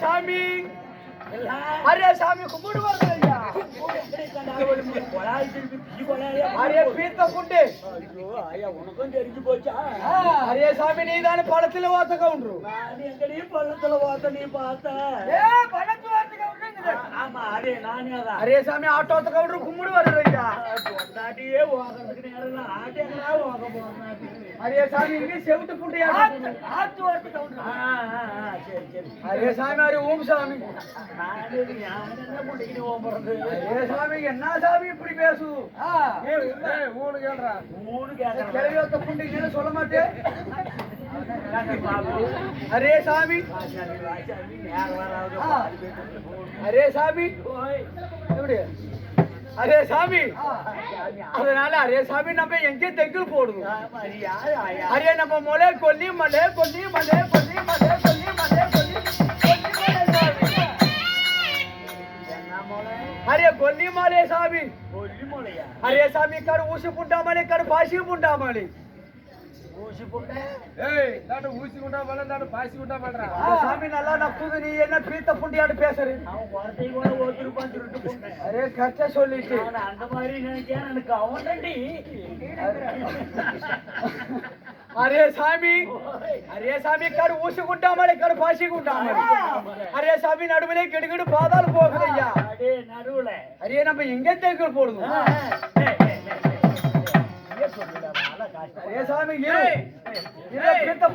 சாமி அரே சாமி கும்பிடு வருது ஐயா அரே பீத்த புண்டு உனக்கும் தெரிஞ்சு போச்சா அரே சாமி நீ தானே பழத்துல ஓத்த கவுண்டரு நான் எங்கடி பள்ளத்துல ஓத்த நீ பார்த்த ஏ பழத்து ஓத்த கவுண்டரு ஆமா அதே நானே தான் அரே சாமி ஆட்டோ ஓத்த கவுண்டரு கும்பிடு வருது ஐயா பொண்டாட்டியே ஓகிறதுக்கு நேரம் ஆட்டேங்களா ஓக போகிறேன் அரே சாமி இங்க செவிட்டு புண்டு ஆத்து ஆ, ஆ, சரி சரி. அரே சாமி அரே ஓம் சாமி என்ன பண்ணிக்கிட்டு ஓம்புறது அரே சாமி என்ன சாமி இப்படி பேசு ஊனு கேள்றா மூணு கேட்கறேன் கிளவி ஓத்த புண்டு இல்லைன்னு சொல்ல மாட்டேன் பாபு அரே சாமி வராது. அரே சாமி எப்படி? அரே சாமி அதனால அரே சாமி நம்ம எங்கே தெங்கில் போடுது? அரே நம்ம மொழி கொல்லி மலை கொல்லி மலை கொல்லி மலை கொல்லி மலை கொல்லி? அரே கொல்லி மலை சாமி? அரே சாமி கடு ஊசி புண்டாமலை கடு பாசி புண்டாமலை ஊசி போட்ட? ஏய் நாட்டு ஊசி குண்டா மலை நாட்டு பாசி குண்டா மல்றா சாமி நல்லா நப்புது நீ என்ன பீத்த புண்டியாடு பேசுற அவன் குழந்தைய கூட திருட்டு போட்டேன். அரே கரெக்டா சொல்லிட்டு அந்த மாதிரி எனக்கு அவன் தாண்டி. அரே சாமி. அரே சாமி கடு ஊசி குண்டாமலை கடு பாசி குண்டாமலை அரே சாமி நடுவிலே கிடுகிடு பாதாள போகுது ஐயா அடே, நடுவுல. அரே நம்ம எங்க தேக்கல் போடுது வாழை காட்டு. அரே சாமி இரு இரு பீத்த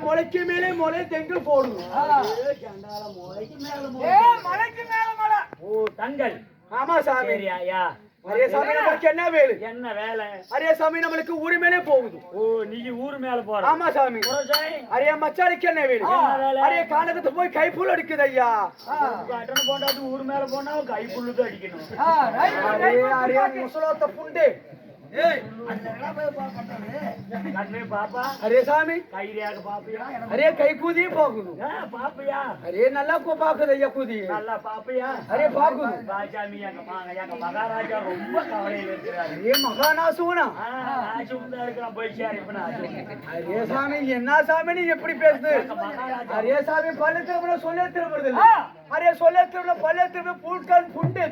முளைக்கு மேலே முளை தெங்கில் போடணும் ஏ, சண்டால முளைக்கு மேல முளை. மலைக்கு மேல மலை ஓ தங்கள் ஆமா சாமி சரி ஐயா அரே சாமி நம்மளுக்கு என்ன வேலு என்ன வேலை அரே சாமி நம்மளுக்கு ஊருமேலே போகுது ஓ நீ ஊர் மேல போற ஆமா சாமி அரே மச்சானுக்கு என்ன வேலு? அரே கானகத்து போய் கைப்புல் அடிக்குது ஐயா கட்டணம் போண்டாது ஊர் மேல போனா கை புல்லுதான் அடிக்கணும் அரே அரே முசலோத்த புண்டு கண்ணே பாப்பா. அரே சாமி. கைரியாக பாப்பியா? அரே கை கூதி பாப்பியா? அரே நல்லா கோ பாக்குது ஐயா கூதி. நல்லா பாப்பியா? அரே பாக்குது. எங்க எங்க மகாராஜா ரொம்ப கவலையில இருக்கிறாரு. அரே இருக்கிறான் போய் சேர் இப்ப சாமி என்ன சாமி நீ எப்படி பேசுது? அரே சாமி பல்ல திரும்ப சொல்ல திரும்புறது அரே சொல்ல திரும்ப பல்ல திரும்ப பூட்கான் புண்டு.